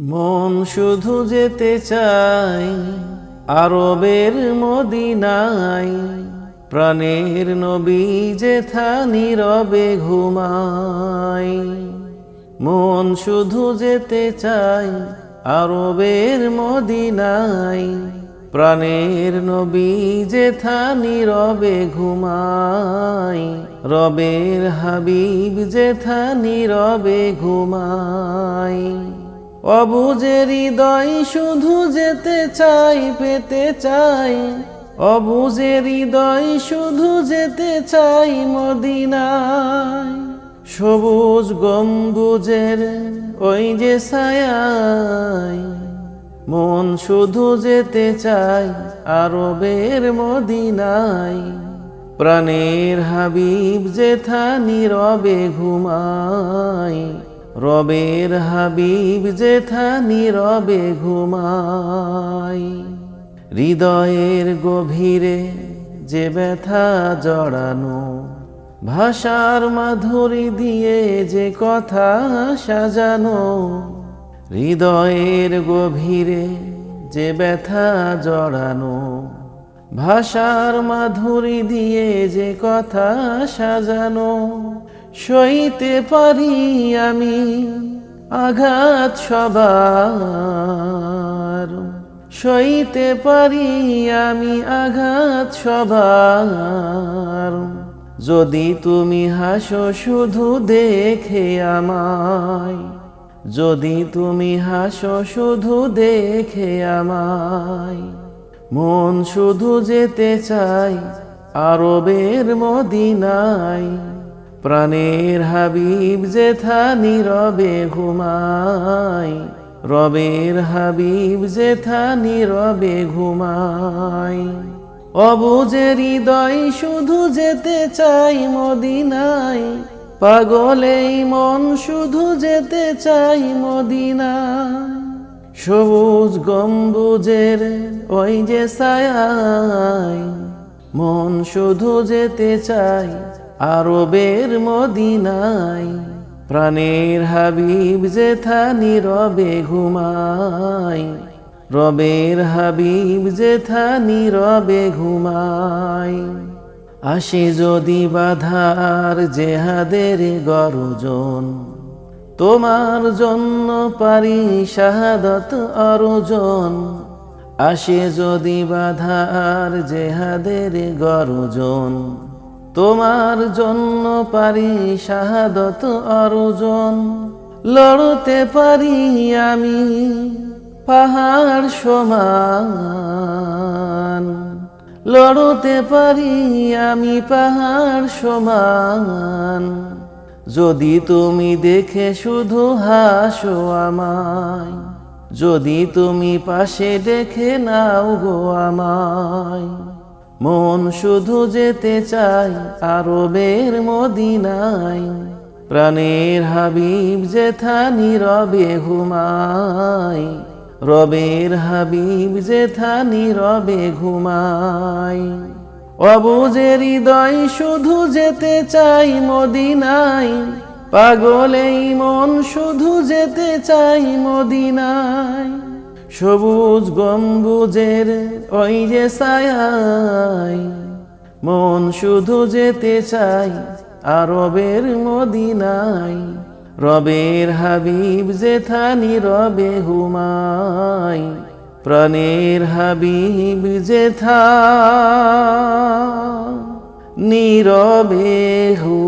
মন শুধু যেতে চাই, আরবের মদিনায়। প্রাণের নবী যেথা নীরবে ঘুমায়। মন শুধু যেতে চাই, আরবের মদিনায়। প্রাণের নবী যেথা নীরবে ঘুমায়, রবের হাবিব যেথা নীরবে ঘুমায়। অবুজে হৃদয় শুধু যেতে চাই, পেতে চাই। অবুজে হৃদয় শুধু যেতে চাই মদিনায়। সবুজ গম্বুজের ওই যে ছায়ায়, মন শুধু যেতে চাই আরবের মদিনায়। প্রাণের হাবিব যেথা নীরবে ঘুমায় রবের হাবিব যেথা নীরবে ঘুমায় হৃদয়ের গভীরে যে ব্যথা জড়ানো, ভাষার মাধুরী দিয়ে যে কথা সাজানো, হৃদয়ের গভীরে যে ব্যথা জড়ানো, ভাষার মাধুরী দিয়ে যে কথা সাজানো সইতে পারি আমি আঘাত সবার। সইতে পারি আমি আঘাত সবার। যদি তুমি হাসো শুধু দেখে আমায়। যদি তুমি হাসো শুধু দেখে আমায়। মন শুধু যেতে চাই আরবের মদিনায়। প্রাণের হাবিব জেথা নীরবে ঘুমায়, রবের হাবিব জেথা নীরবে ঘুমায়। অবুজে হৃদয় শুধু যেতে চাই মদিনায়, পাগলেই মন শুধু যেতে চাই মদিনা সবুজ গম্বুজের ওই যে ছায়ায়, মন শুধু যেতে চাই আরবের মদিনায়, প্রাণের হাবিব যেথা নীরবে ঘুমায়। রবের হাবিব যেথা নীরবে ঘুমায়। আসে যদি বাধার জেহাদের গরজন, তোমার জন্য পারি শাহাদত অর্জন। আসে যদি বাধার জেহাদের গরজন তোমার জন্য পারি শাহাদত অর্জন। লড়তে পারি আমি পাহাড় সমান। লড়তে পারি আমি পাহাড় সমান। যদি তুমি দেখে শুধু হাসো আমায়, যদি তুমি পাশে দেখে নাও গো আমায়। মন শুধু যেতে চাই আরবের মদিনায়। প্রাণের হাবিব যেথা নীরবে ঘুমায়। রবের হাবিব যেথা নীরবে ঘুমায়। অবুজে হৃদয় শুধু যেতে চাই মদিনায়। পাগলেই মন শুধু যেতে চাই মদিনায়। সবুজ গম্বুজের ওই যে ছায়ায় মন শুধু যেতে চাই আরবের মদিনায় রবের হাবিব যেথা নীরবে হুমায় প্রাণের হাবিব যেথা নীরবে হুমায়